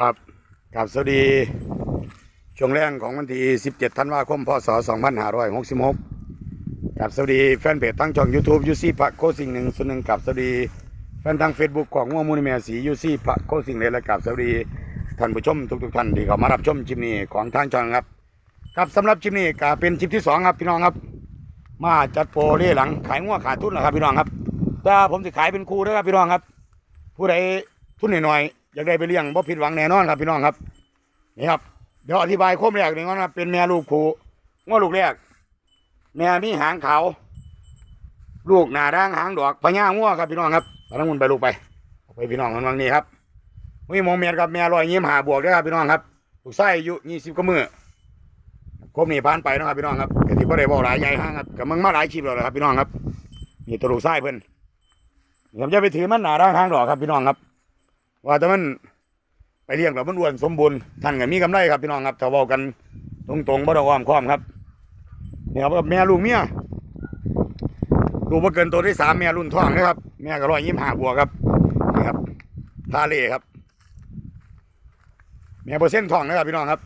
ครับกับสวัสดี ช่วงแรกของวันที่ 17 ธันวาคม พศ 2566กับสวัสดีแฟนเพจทั้งช่อง YouTube ยูซี่พระโคสิ่งหนึ่งส่วนหนึ่งกับสวัสดีแฟนทาง Facebook ของม่วงมูลเมียสียูซี่พระโคสิ่งเลยและกับสวัสดีท่านผู้ชมทุกๆท่านที่เข้ามารับชมชิมนี้ของทางช่องครับครับสำหรับชิมนี้ก็เป็นชิปที่สองครับพี่น้องครับ มาจัดโปรเร่หลังขายงัวขาดทุนนะครับพี่น้องครับแต่ผมจะขายเป็นคู่เด้อครับพี่น้องครับ ผู้ใดทุนหน่อยๆ อยากได้ไปเลี้ยงบ่ผิดหวังแน่นอนครับพี่น้องครับ นี่ครับ เดี๋ยวอธิบายโคมแรกหนึ่งก่อนครับเป็นแม่ลูกคู่งัวลูกแรก แม่มีหางขาว ลูกหนาด่างหางดอกพญางัวครับพี่น้องครับเอาทั้งมุนไปลูกไปไปพี่น้องมันวังนี้ครับมีโมเมนต์ครับแม่ลอยยิ้มหาบวกด้วยครับพี่น้องครับลูกไส้อายุยี่สิบกว่ามือคมนี่ผ่านไปนะครับพี่น้องครับกติบ่ได้บอกหลายใหญ่ห้างครับกับมึงมาหลายคลิปแล้วครับพี่น้องครับนี่ตัวลูกไส้เพิ่นผมจะไปถือมันหนาด้านทางดอกครับพี่น้องครับ ว่าแต่มันไปเลี้ยงแล้วมันอ้วนสมบูรณ์ท่านก็มีกำไรครับพี่น้องครับถ้าเว้ากันตรงๆบ่ต้องอ้อมค้อมครับเนี่ยครับแม่ลูกเมียลูกมาเกินตัวที่สามแม่รุ่นท้องนะครับ แม่ก็ร้อยยี่สิบห้าบัวครับนี่ครับทาเล่ครับ แม่เปอร์เซ็นต์ท้องนะครับพี่น้องครับ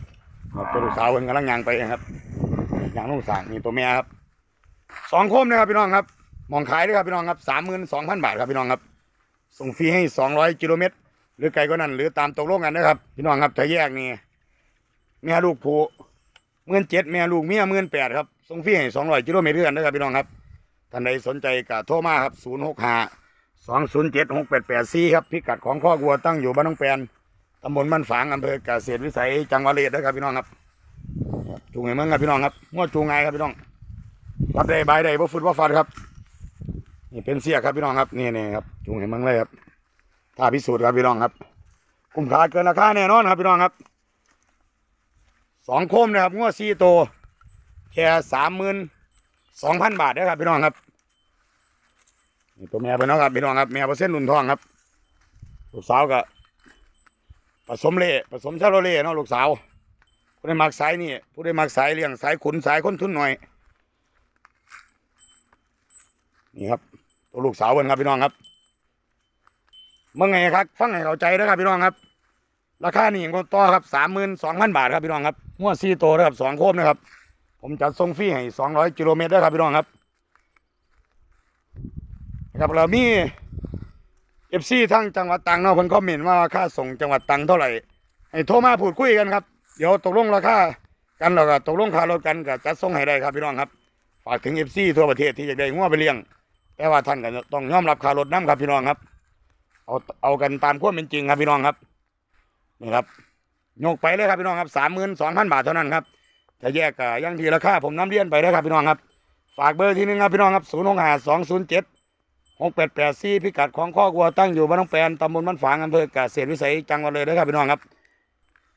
ครับตัวลูกสาวเพิ่นกำลังยางไปนะครับยางลูกสาวนี่ตัวแม่ครับสองคมนะครับพี่น้องครับ มองขายด้วยครับพี่น้องครับสามหมื่นสองพันบาทครับพี่น้องครับ ส่งฟรีให้สองร้อยกิโลเมตร หรือไกลก็นั้น หรือตามตกลงกันนะครับ พี่น้องครับถ้าแยกนี่แม่ลูกผูเมื่นเจ็ดแม่ลูกเมียเมื่นแปดครับส่งฟรีให้สองร้อยกิโลเมตรด้วยกันนะครับพี่น้องครับท่านใดสนใจก็โทรมาครับศูนย์หกห้าสองศูนย์เจ็ดหกแปดแปดสี่ครับพิกัดของข้อวัวตั้งอยู่บ้านน้องแปนตำบลบ้านฝางอำเภอเกษตรวิสัยจังหวัดเลยนะครับพี่น้องครับจูงไงมั่งครับพี่น้องครับงวดจูงไงครับพี่น้องรับได้บได้บ่ฟุดบ่ฟัดครับ นี่เป็นเสียครับพี่น้องครับนี่นี่ครับจุงเห็นมั้งเลยครับ ถ้าพิสูจน์ครับพี่น้องครับคุ้มค่าเกินราคาแน่นอนครับพี่น้องครับสองโคมนะครับงวดสี่โตวแค่สามหมื่นสองพันบาทนะครับพี่น้องครับนี่ตัวแม่ไปเนาะครับพี่น้องครับแม่เปอร์เซ็นต์หนุนทองครับ ลูกสาวก็ผสมเล่ผสมชาโรเล่เนาะลูกสาวผู้ได้มักสายนี่ผู้ได้มักสายเลี้ยงสายขุนสายคนทุนหน่อยนี่ครับตัวลูกสาวเพิ่นครับพี่น้องครับ เมื่อไงครับฟังให้เข้าใจนะครับพี่น้องครับ ราคานี่ก็ต่อครับสามหมื่นสองพันบาทครับพี่น้องครับงวดสี่ตัวนะครับสองโคมนะครับ ผมจัดส่งฟรีให้สองร้อยกิโลเมตรได้ครับพี่น้องครับนะครับเรามีเอฟซีทั้งจังหวัดตังเนาะเพิ่นคอมเมนต์ว่าค่าส่งจังหวัดตังเท่าไหร่ให้โทรมาพูดคุยกันครับเดี๋ยวตกลงราคากันแล้วก็ตกลงค่ารถกันก็จัดส่งให้ได้ครับพี่น้องครับ ฝากถึงเอฟซีทั่วประเทศที่อยากได้งัวไปเลี้ยง แต่ว่าท่านก็ต้องยอมรับค่ารถน้ำครับพี่น้องครับ เอาเอากันตามความเป็นจริงครับพี่น้องครับนี่ครับยกไปเลยครับพี่น้องครับสามหมื่นสองพันบาทเท่านั้นครับถ้าแยกก็ยังทีราคาผมน้ำเลี้ยนไปเลยครับพี่น้องครับ ฝากเบอร์ที่นึงครับพี่น้องครับศูนย์หกห้าสองศูนย์เจ็ดหกแปดแปดสี่พิกัดของข้อกวัวตั้งอยู่บ้านน้องแปนตำบลบ้านฝางอำเภอเกษวิสัยจังหวัดเลยนะครับพี่น้องครับ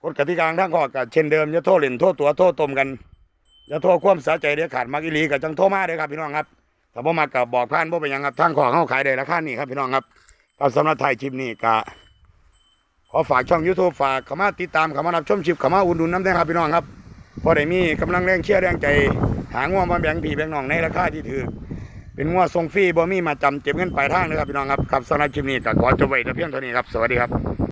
กฎกติกาทั้งข้อก็เช่นเดิมอย่าโทษเล่นโทษตัวโทษตมกันอย่าโทษความสาใจเดี๋ยวขาดมากอีหลีกับจังโทษมาเด้อครับพี่น้องครับถ้าบ่มากับบอกผ่านบ่เป็นยังครับทางข้อเขาขายได้ราคานี่ครับพี่น้องครับ กับสำหรับไทยชิปนี่ก็ขอฝากช่อง YouTube ฝากเข้ามาติดตามเข้ามารับชมชิปเข้ามาอุ่นดุนน้ำแดงครับพี่น้องครับพอได้มีกำลังแรงเชียร์แรงใจ หางวมาแบ่งผีแบ่งน้องในราคาที่ถือ เป็นงวทรงฟรีบ่มีมาจำเจ็บเงินปลายทางนะครับพี่น้องครับครับสำหรับชิปนี้ก็ขอจบไว้แต่เพียงเท่านี้ครับสวัสดีครับ